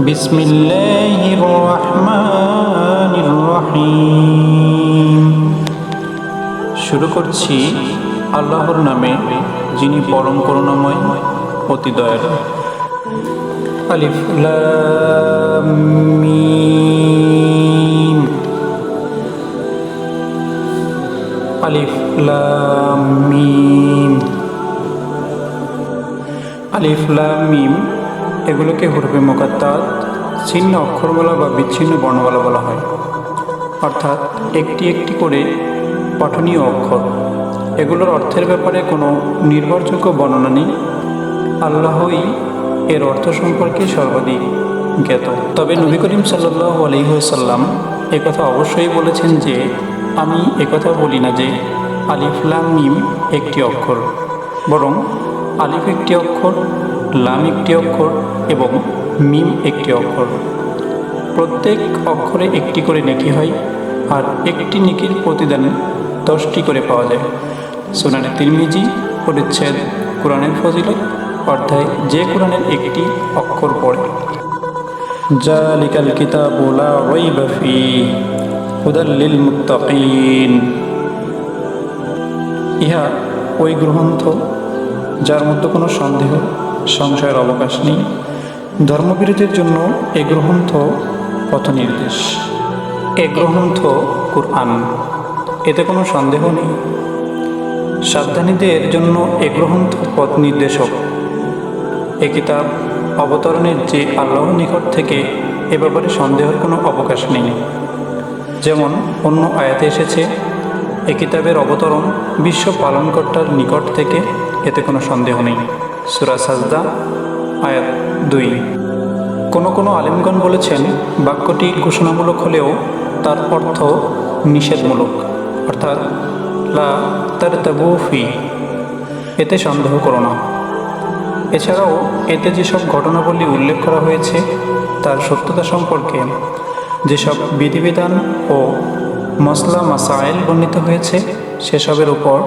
بسم الله الرحمن الرحيم শুরু করছি আল্লাহর নামে যিনি পরম করুণাময় অতি দয়ালু আলিফ লাম মিম আলিফ লাম মিম আলিফ লাম মিম এগুলোকে হরফে মোকাত্তাত, ছিন্ন অক্ষরমালা বা বিচ্ছিন্ন বর্ণমালা বলা হয়। অর্থাৎ একটি একটি করে পঠনীয় অক্ষর। এগুলোর অর্থের ব্যাপারে কোনো নির্ভরযোগ্য বর্ণনা নেই। আল্লাহই এর অর্থ সম্পর্কে সর্বাধিক জ্ঞাত। তবে নবী করিম সাল্লাহ আলহিহাসাল্লাম একথা অবশ্যই বলেছেন যে, আমি একথা বলি না যে আলিফলাম মিম একটি অক্ষর, বরং আলিফ একটি অক্ষর লাম একটি অক্ষর এবং মিম একটি অক্ষর। প্রত্যেক অক্ষরে একটি করে নেকি হয় আর একটি নেকির প্রতিদান দশটি করে পাওয়া যায়। সোনানে তিরমিজি পরিচ্ছেদ কোরআনের ফজিলত অর্থায় যে কোরআনের একটি অক্ষর পড়ে। জালিকাল কিতাবু লা রাইবা ফি হুদাল লিল মুত্তাকিন। ইহা ওই গ্রন্থ যার মধ্যে কোনো সন্দেহ সংশয়ের অবকাশ নেই। ধর্মবিরোধীর জন্য এ গ্রন্থ পথ নির্দেশ এ গ্রন্থ কুরআন। এতে কোনো সন্দেহ নেই। সাবধানীদের জন্য এ গ্রন্থ পথ নির্দেশক এ কিতাব অবতরণের যে আল্লাহর নিকট থেকে এ ব্যাপারে সন্দেহের কোনো অবকাশ নেই। যেমন অন্য আয়াতে এসেছে, এ কিতাবের অবতরণ বিশ্ব পালনকর্তার নিকট থেকে, এতে কোনো সন্দেহ নেই। সুরা সাজদা, আয়াত দুই। কোনো কোনো আলেমগণ বলেছেন, বাক্যটি ঘোষণামূলক হলেও তার অর্থ নিষেধমূলক। অর্থাৎ, লা তার তাবুফি এতে সন্দেহ করো না। এছাড়াও, এতে যেসব ঘটনাবলী উল্লেখ করা হয়েছে, তার সত্যতা সম্পর্কে যেসব বিধিবিধান ও মশলা মাসাইল বর্ণিত হয়েছে, সেসবের উপর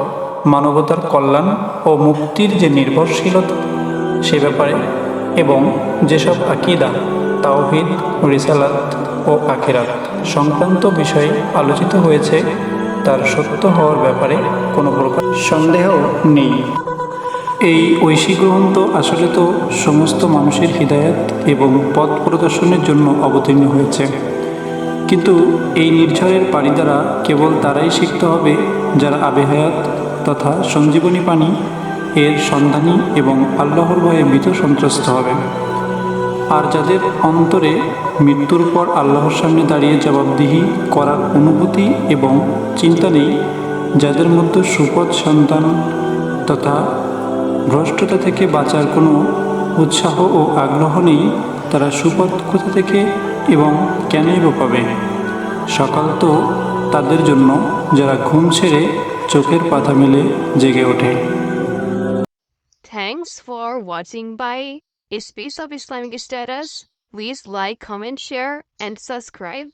মানবতার কল্যাণ ও মুক্তির যে নির্ভরশীলতা, সে ব্যাপারে এবং যেসব আকিদা, তাওহিদ, রিসালাত ও আখিরাত সংক্রান্ত বিষয়ে আলোচিত হয়েছে, তার সত্য হওয়ার ব্যাপারে কোনো প্রকার সন্দেহ নেই। এই ঐশী গ্রন্থ আসলে তো সমস্ত মানুষের হৃদায়ত এবং পথ প্রদর্শনের জন্য অবতীর্ণ হয়েছে। কিন্তু এই নির্ঝরের পানি দ্বারা কেবল তারাই শিখতে হবে যারা আবেহায়াত তথা সঞ্জীবনী পানি এর সন্ধানী এবং আল্লাহর ভয়ে ভীত সন্ত্রস্ত হবে আর যাদের অন্তরে মৃত্যুর পর আল্লাহর সামনে দাঁড়িয়ে জবাবদিহি করার অনুভূতি এবং চিন্তা নেই, যাদের মধ্যে সুপথ সন্তান তথা ভ্রষ্টতা থেকে বাঁচার কোনো উৎসাহ ও আগ্রহ নেই, তারা সুপথ কোথা থেকে এবং কেনই বা পাবে? সকাল তো তাদের জন্য যারা ঘুম ছেড়ে চোখের পাতা মেলে জেগে ওঠে Thanks for watching by Space of Islamic Status. Please like, comment, share, and subscribe.